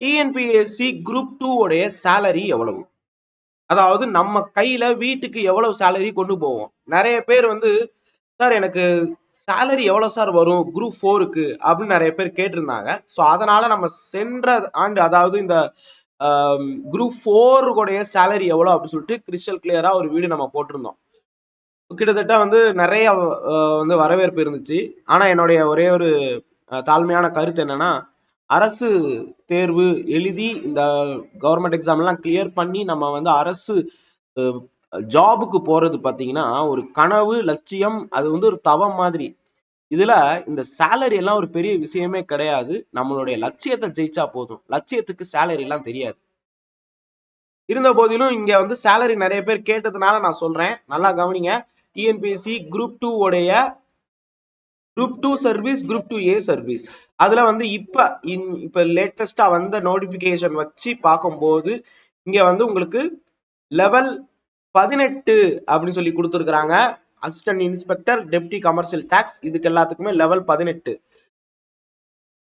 TNPSC group two உடைய salary எவ்வளவு? அதாவது நம்ம கையில வீட்டுக்கு எவ்வளவு சேலரி கொண்டு போவோம்? நிறைய பேர் வந்து சார் எனக்கு சேலரி எவ்வளவு சார் வரும்? குரூப் ஃபோருக்கு அப்படின்னு நிறைய பேர் கேட்டிருந்தாங்க. ஸோ அதனால நம்ம சென்ற ஆண்டு அதாவது இந்த குரூப் ஃபோருடைய சேலரி எவ்வளோ அப்படின்னு சொல்லிட்டு கிறிஸ்டல் கிளியரா ஒரு வீடு நம்ம போட்டிருந்தோம். கிட்டத்தட்ட வந்து நிறைய வந்து வரவேற்பு இருந்துச்சு. ஆனா என்னுடைய ஒரே ஒரு தாழ்மையான கருத்து என்னன்னா அரசு தேர்வு எழுதி இந்த கவர்மெண்ட் எக்ஸாம் எல்லாம் கிளியர் பண்ணி நம்ம வந்து அரசு ஜாபுக்கு போகிறது பார்த்தீங்கன்னா ஒரு கனவு லட்சியம் அது வந்து ஒரு தவம் மாதிரி. இதில் இந்த சேலரி எல்லாம் ஒரு பெரிய விஷயமே கிடையாது. நம்மளுடைய லட்சியத்தை ஜெயிச்சா போதும். லட்சியத்துக்கு சேலரி எல்லாம் தெரியாது. இருந்த போதிலும் இங்கே வந்து சேலரி நிறைய பேர் கேட்டதுனால நான் சொல்கிறேன் நல்லா கவனிங்க. டிஎன்பிஎஸ்சி குரூப் டூ உடைய group two service group two A service அதில் வந்து இப்போ இன்- இப்போ லேட்டஸ்ட்டாக வந்த நோட்டிஃபிகேஷன் வச்சு பார்க்கும்போது இங்கே வந்து உங்களுக்கு லெவல் பதினெட்டு அப்படின்னு சொல்லி கொடுத்துருக்குறாங்க. Assistant inspector deputy commercial tax இதுக்கு எல்லாத்துக்குமே லெவல் பதினெட்டு.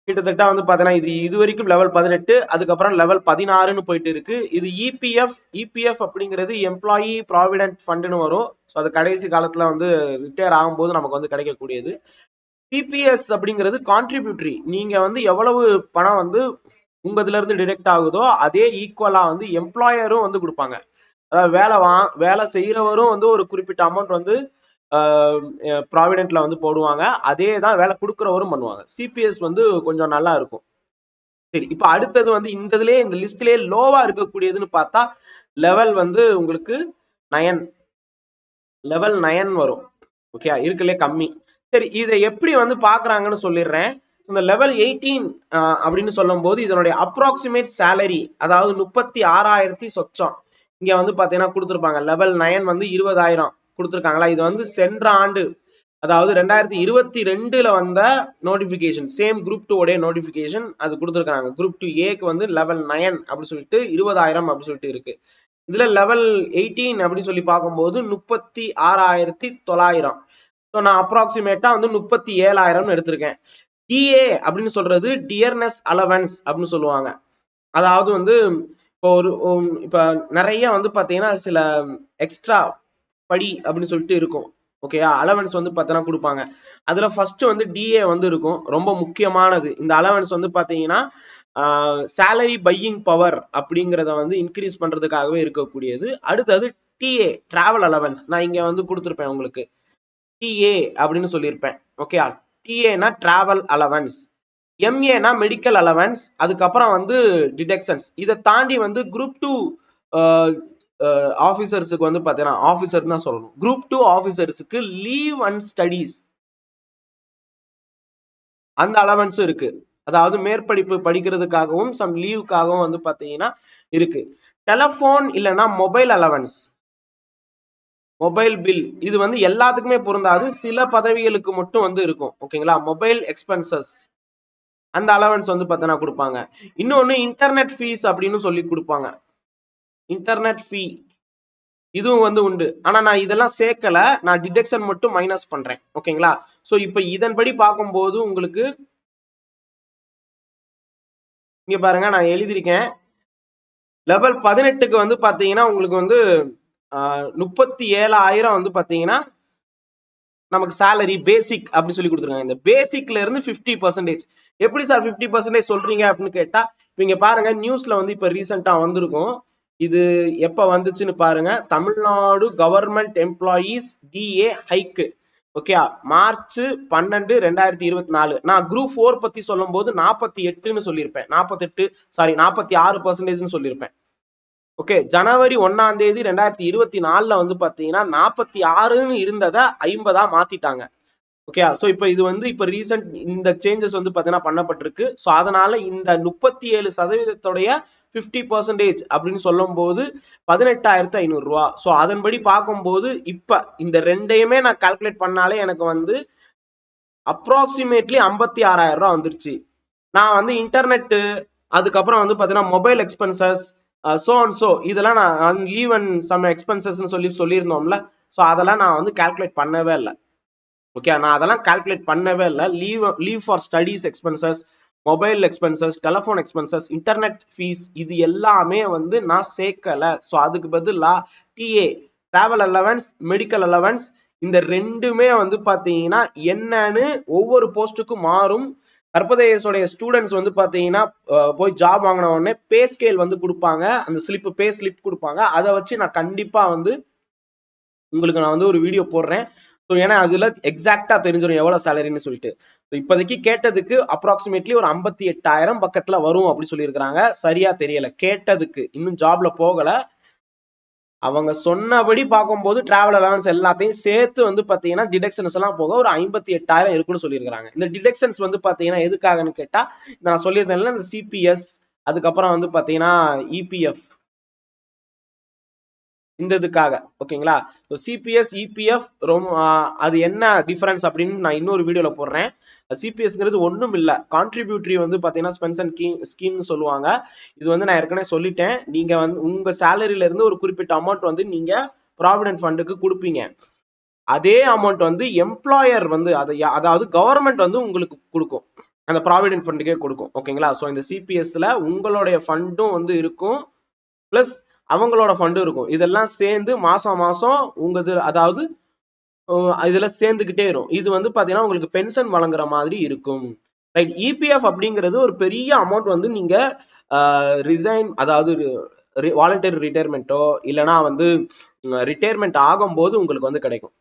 கிட்டத்தட்ட வந்து பார்த்தீங்கன்னா இது இது வரைக்கும் லெவல் பதினெட்டு அதுக்கப்புறம் லெவல் பதினாறுன்னு போயிட்டு இருக்கு. இது இபிஎஃப் இபிஎஃப் அப்படிங்கிறது எம்ப்ளாயி ப்ராவிடென்ட் ஃபண்டுன்னு வரும். ஸோ அது கடைசி காலத்துல வந்து ரிட்டையர் ஆகும்போது நமக்கு வந்து கிடைக்கக்கூடியது. பிபிஎஸ் அப்படிங்கிறது கான்ட்ரிபியூட்டரி நீங்க வந்து எவ்வளவு பணம் வந்து உங்கதுல இருந்து டிடெக்ட் ஆகுதோ அதே ஈக்குவலா வந்து எம்ப்ளாயரும் வந்து கொடுப்பாங்க. அதாவது வேலை வா வேலை செய்யறவரும் வந்து ஒரு குறிப்பிட்ட அமௌண்ட் வந்து ப்ராவிடென்ட்ல வந்து போடுவாங்க. அதே தான் வேலை கொடுக்குறவரும் பண்ணுவாங்க. சிபிஎஸ் வந்து கொஞ்சம் நல்லா இருக்கும். சரி இப்போ அடுத்தது வந்து இந்த இதுலயே இந்த லிஸ்ட்லயே லோவா இருக்கக்கூடியதுன்னு பார்த்தா லெவல் வந்து உங்களுக்கு நயன் லெவல் நயன் வரும். ஓகே இருக்குல்லே கம்மி. சரி இதை எப்படி வந்து பாக்குறாங்கன்னு சொல்லிடுறேன். இந்த லெவல் எயிட்டீன் அப்படின்னு சொல்லும் போது இதனுடைய அப்ராக்சிமேட் சேலரி அதாவது முப்பத்தி ஆறாயிரத்தி சொச்சம். இங்க வந்து பாத்தீங்கன்னா கொடுத்துருப்பாங்க. லெவல் நயன் வந்து இருபதாயிரம் கொடுத்துருக்காங்களா? இது வந்து சென்ற ஆண்டு அதாவது ரெண்டாயிரத்தி இருபத்தி ரெண்டுல வந்த நோட்டிபிகேஷன் சேம் குரூப் டூ உடைய நோட்டிபிகேஷன் அது கொடுத்துருக்காங்க குரூப் டூ ஏக்கு வந்து லெவல் நயன் அப்படி சொல்லிட்டு இருபதாயிரம் அப்படி சொல்லிட்டு இருக்கு. இதுல லெவல் எயிட்டீன் அப்படின்னு சொல்லி பார்க்கும்போது முப்பத்தி ஆறாயிரத்தி தொள்ளாயிரம். ஸோ நான் அப்ராக்சிமேட்டாக வந்து முப்பத்தி ஏழாயிரம்னு எடுத்திருக்கேன். டிஏ அப்படின்னு சொல்றது டியர்னஸ் அலவன்ஸ் அப்படின்னு சொல்லுவாங்க. அதாவது வந்து இப்போ ஒரு இப்போ நிறைய வந்து பார்த்தீங்கன்னா சில எக்ஸ்ட்ரா படி அப்படின்னு சொல்லிட்டு இருக்கும். ஓகேயா அலவன்ஸ் வந்து பார்த்தீங்கன்னா கொடுப்பாங்க. அதில் ஃபர்ஸ்ட் வந்து டிஏ வந்து இருக்கும். ரொம்ப முக்கியமானது. இந்த அலவன்ஸ் வந்து பார்த்தீங்கன்னா சேலரி பையிங் பவர் அப்படிங்கிறத வந்து இன்க்ரீஸ் பண்ணுறதுக்காகவே இருக்கக்கூடியது. அடுத்தது டிஏ டிராவல் அலவன்ஸ் நான் இங்கே வந்து கொடுத்துருப்பேன் உங்களுக்கு. டிஏ அப்படின்னு சொல்லியிருப்பேன். ஓகேயா டிஏனா டிராவல் அலவன்ஸ் எம்ஏனா மெடிக்கல் அலவன்ஸ் அதுக்கப்புறம் வந்து டிடெக்ஷன்ஸ் இதை தாண்டி வந்து குரூப் டூ ஆஃபீஸர்ஸுக்கு வந்து பார்த்தீங்கன்னா ஆஃபீஸர் தான் சொல்லணும். குரூப் டூ ஆஃபீஸர்ஸுக்கு லீவ் அண்ட் ஸ்டடீஸ் அந்த அலவன்ஸும் இருக்கு. அதாவது மேற்படிப்பு படிக்கிறதுக்காகவும் சம் லீவுக்காகவும் வந்து பார்த்தீங்கன்னா இருக்கு. டெலஃபோன் இல்லைன்னா மொபைல் அலவன்ஸ் மொபைல் பில். இது வந்து எல்லாத்துக்குமே பொருந்தாது. சில பதவிகளுக்கு மட்டும் வந்து இருக்கும். ஓகேங்களா? மொபைல் எக்ஸ்பென்சஸ் அந்த அலவன்ஸ் வந்து பார்த்தோன்னா கொடுப்பாங்க. இன்னொன்று இன்டர்நெட் ஃபீஸ் அப்படின்னு சொல்லி கொடுப்பாங்க. இன்டர்நெட் ஃபீ இதுவும் வந்து உண்டு. ஆனால் நான் இதெல்லாம் சேர்க்கல. நான் டிடெக்ஷன் மட்டும் மைனஸ் பண்ணுறேன் ஓகேங்களா? ஸோ இப்போ இதன்படி பார்க்கும்போது உங்களுக்கு இங்கே பாருங்க நான் எழுதியிருக்கேன். லெவல் பதினெட்டுக்கு வந்து பார்த்தீங்கன்னா உங்களுக்கு வந்து முப்பத்தி ஏழாயிரம் வந்து பாத்தீங்கன்னா நமக்கு சேலரி பேசிக் அப்படின்னு சொல்லி கொடுத்துருக்காங்க. இந்த பேசிக்ல இருந்து ஃபிஃப்டி பர்சன்டேஜ் எப்படி சார் ஃபிஃப்டி பர்சன்டேஜ் சொல்றீங்க அப்படின்னு கேட்டா இப்போ இங்க பாருங்க நியூஸ்ல வந்து இப்ப ரீசெண்டா வந்திருக்கும். இது எப்ப வந்துச்சுன்னு பாருங்க. தமிழ்நாடு கவர்மெண்ட் எம்ப்ளாயீஸ் டிஏ ஹைக்கு ஓகே மார்ச் பன்னெண்டு ரெண்டாயிரத்தி இருபத்தி நாலு நான் குரூப் ஃபோர் பத்தி சொல்லும் போது நாற்பத்தி எட்டுன்னு சொல்லியிருப்பேன். நாற்பத்தெட்டு சாரி நாற்பத்தி ஆறு பர்சன்டேஜ்னு சொல்லியிருப்பேன். ஓகே ஜனவரி ஒன்னாம் தேதி ரெண்டாயிரத்தி இருபத்தி நாலுல வந்து பாத்தீங்கன்னா நாற்பத்தி ஆறுன்னு இருந்ததை ஐம்பதா மாத்திட்டாங்க. ஓகே ஸோ இப்போ இது வந்து இப்போ ரீசெண்ட் இந்த சேஞ்சஸ் வந்து பார்த்தீங்கன்னா பண்ணப்பட்டிருக்கு. ஸோ அதனால இந்த முப்பத்தி ஏழு சதவீதத்துடைய ஃபிஃப்டி பர்சன்டேஜ் அப்படின்னு சொல்லும்போது பதினெட்டாயிரத்து ஐநூறுரூவா ஸோ அதன்படி பார்க்கும்போது இப்போ இந்த ரெண்டையுமே நான் கால்குலேட் பண்ணாலே எனக்கு வந்து அப்ராக்சிமேட்லி ஐம்பத்தி ஆறாயிரம் ரூபா வந்துருச்சு. நான் வந்து இன்டர்நெட்டு அதுக்கப்புறம் வந்து பார்த்தீங்கன்னா mobile expenses so and so இதெல்லாம் நான் லீவ் அண்ட் சம் எக்ஸ்பென்சஸ்னு சொல்லி சொல்லியிருந்தோம்ல ஸோ அதெல்லாம் நான் வந்து கால்குலேட் பண்ணவே இல்லை. ஓகே நான் அதெல்லாம் கால்குலேட் பண்ணவே இல்லை. Leave leave for studies expenses mobile expenses telephone expenses internet fees இது எல்லாமே வந்து நான் சேர்க்கலை. ஸோ அதுக்கு பதிலாக DA travel allowance medical allowance இந்த ரெண்டுமே வந்து பார்த்தீங்கன்னா என்னன்னு ஒவ்வொரு போஸ்ட்டுக்கும் மாறும். கற்பதேசோடைய ஸ்டூடெண்ட்ஸ் வந்து பார்த்தீங்கன்னா போய் ஜாப் வாங்கின உடனே பே ஸ்கேல் வந்து கொடுப்பாங்க. அந்த ஸ்லிப் பே ஸ்லிப் கொடுப்பாங்க. அதை வச்சு நான் கண்டிப்பாக வந்து உங்களுக்கு நான் வந்து ஒரு வீடியோ போடுறேன். ஸோ ஏன்னா அதில் எக்ஸாக்டாக தெரிஞ்சிடும் எவ்வளோ சேலரின்னு சொல்லிட்டு. இப்போதைக்கு கேட்டதுக்கு அப்ராக்சிமேட்லி ஒரு ஐம்பத்தி எட்டாயிரம் பக்கத்தில் வரும் அப்படி சொல்லியிருக்கிறாங்க. சரியாக தெரியலை. கேட்டதுக்கு. இன்னும் ஜாப்ல போகலை. அவங்க சொன்னபடி பார்க்கும்போது டிராவல் அலவன்ஸ் எல்லாத்தையும் சேர்த்து வந்து பார்த்தீங்கன்னா டிடக்ஷன்ஸ் எல்லாம் போக ஒரு ஐம்பத்தி எட்டாயிரம் இருக்குன்னு சொல்லியிருக்காங்க இந்த டிடக்ஷன்ஸ் வந்து பார்த்தீங்கன்னா எதுக்காகன்னு கேட்டால் நான் சொல்லியிருந்தேன்ல இந்த சிபிஎஸ் அதுக்கப்புறம் வந்து பார்த்தீங்கன்னா இபிஎஃப் இந்த இதுக்காக ஓகேங்களா? சிபிஎஸ் இபிஎஃப் ரொம்ப ஆஹ் அது என்ன டிஃபரன்ஸ் அப்படின்னு நான் இன்னொரு வீடியோவில் போடுறேன். சிபிஎஸ்ங்கிறது ஒன்றும் இல்லை கான்ட்ரிபியூட்டரி வந்து பார்த்தீங்கன்னா ஸ்பென்சன் கீ ஸ்கீம்னு சொல்லுவாங்க. இது வந்து நான் ஏற்கனவே சொல்லிட்டேன். நீங்கள் வந்து உங்கள் சேலரியில இருந்து ஒரு குறிப்பிட்ட அமௌண்ட் வந்து நீங்கள் ப்ராவிடென்ட் ஃபண்டுக்கு கொடுப்பீங்க. அதே அமௌண்ட் வந்து எம்ப்ளாயர் வந்து அதை அதாவது கவர்மெண்ட் வந்து உங்களுக்கு கொடுக்கும். அந்த ப்ராவிடென்ட் ஃபண்டுக்கே கொடுக்கும். ஓகேங்களா ஸோ இந்த சிபிஎஸ்ல உங்களுடைய ஃபண்டும் வந்து இருக்கும். ப்ளஸ் அவங்களோட ஃபண்டும் இருக்கும். இதெல்லாம் சேர்ந்து மாசம் மாசம் உங்களது அதாவது இதுல சேர்ந்துகிட்டே இருக்கும் இது வந்து பாத்தீங்கன்னா உங்களுக்கு பென்ஷன் வழங்குற மாதிரி இருக்கும். ரைட் இபிஎஃப் அப்படிங்கிறது ஒரு பெரிய அமௌண்ட் வந்து நீங்க ரிசைன் அதாவது வாலண்டரி ரிட்டையர்மெண்ட்டோ இல்லைன்னா வந்து ரிட்டையர்மெண்ட் ஆகும்போது உங்களுக்கு வந்து கிடைக்கும்.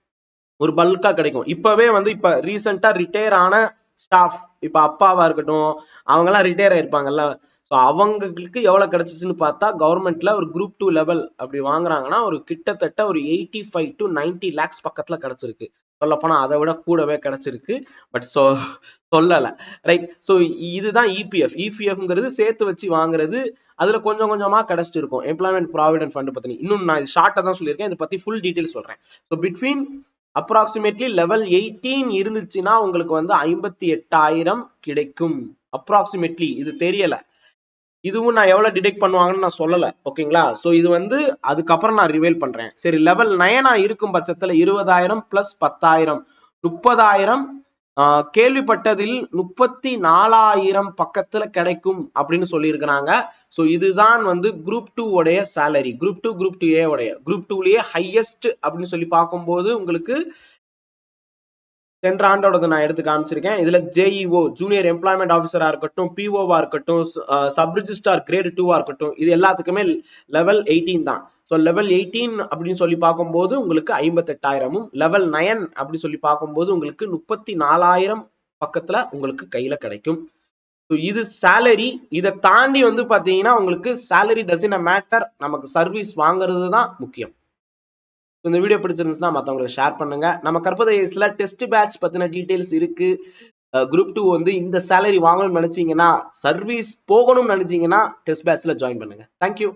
ஒரு பல்காக கிடைக்கும். இப்பவே வந்து இப்ப ரீசெண்டாக ரிட்டையர் ஆன ஸ்டாஃப் இப்ப அப்பாவா இருக்கட்டும் அவங்கெல்லாம் ரிட்டையர் ஆயிருப்பாங்கல்ல ஸோ அவங்களுக்கு எவ்வளோ கிடைச்சிச்சுன்னு பார்த்தா கவர்மெண்ட்ல ஒரு குரூப் டூ லெவல் அப்படி வாங்குறாங்கன்னா ஒரு கிட்டத்தட்ட ஒரு eighty five to ninety lakhs பக்கத்தில் கிடச்சிருக்கு. சொல்லப்போனால் அதை விட கூடவே கிடச்சிருக்கு. பட் சொ சொல்லலை. ரைட் ஸோ இதுதான் இபிஎஃப் இபிஎஃப்ங்கிறது சேர்த்து வச்சு வாங்குறது அதில் கொஞ்சம் கொஞ்சமாக கிடச்சிட்டு இருக்கும் எம்ப்ளாய்மெண்ட் ப்ராவிடென்ட் ஃபண்டு பற்றி இன்னும் நான் ஷார்ட்டாக தான் சொல்லியிருக்கேன். இதை பற்றி ஃபுல் டீட்டெயில் சொல்கிறேன் so between approximately level eighteen இருந்துச்சுன்னா உங்களுக்கு வந்து ஐம்பத்தி எட்டாயிரம் கிடைக்கும். அப்ராக்சிமேட்லி இது தெரியலை. இதுவும் நான் எவ்வளவு டிடெக்ட் பண்ணுவாங்கன்னு நான் சொல்லல ஓகேங்களா சோ இது வந்து அதுக்கப்புறம் நான் ரிவேல் பண்றேன். சரி லெவல் நயனா இருக்கும் பட்சத்துல இருபதாயிரம் பிளஸ் பத்தாயிரம். முப்பதாயிரம் ஆஹ், கேள்விப்பட்டதில் முப்பத்தி நாலாயிரம் பக்கத்துல கிடைக்கும் அப்படின்னு சொல்லியிருக்கிறாங்க. ஸோ இதுதான் வந்து குரூப் டூ உடைய salary group two group two A உடைய. குரூப் டூலயே ஹையஸ்ட் அப்படின்னு சொல்லி பார்க்கும்போது உங்களுக்கு சென்ற ஆண்டோடது நான் எடுத்து காமிச்சிருக்கேன். இதுல ஜேஇஓ ஜூனியர் எம்ப்ளாய்மெண்ட் ஆஃபீஸரா இருக்கட்டும் பிஓவா இருக்கட்டும் சப் ரிஜிஸ்டார் கிரேட் டூவா இருக்கட்டும் இது எல்லாத்துக்குமே லெவல் எயிட்டீன் தான். ஸோ லெவல் எயிட்டீன் அப்படின்னு சொல்லி பார்க்கும்போது உங்களுக்கு ஐம்பத்தெட்டாயிரமும் லெவல் நயன் அப்படி சொல்லி பார்க்கும்போது உங்களுக்கு முப்பத்தி நாலாயிரம் பக்கத்துல உங்களுக்கு கையில கிடைக்கும். ஸோ இது சேலரி இதை தாண்டி வந்து பாத்தீங்கன்னா உங்களுக்கு சேலரி டசின் அ மேட்டர் நமக்கு சர்வீஸ் வாங்குறது தான் முக்கியம். இந்த வீடியோ பிடிச்சிருந்துச்சுன்னா மற்றவங்களுக்கு ஷேர் பண்ணுங்க. நம்ம கற்பதைஸ்ல டெஸ்ட் பேட்ச் பற்றின டீட்டெயில்ஸ் இருக்கு. குரூப் டூ வந்து இந்த சேலரி வாங்கணும்னு நினைச்சீங்கன்னா சர்வீஸ் போகணும்னு நினைச்சீங்கன்னா டெஸ்ட் பேட்ச்ல ஜாயின் பண்ணுங்க. Thank you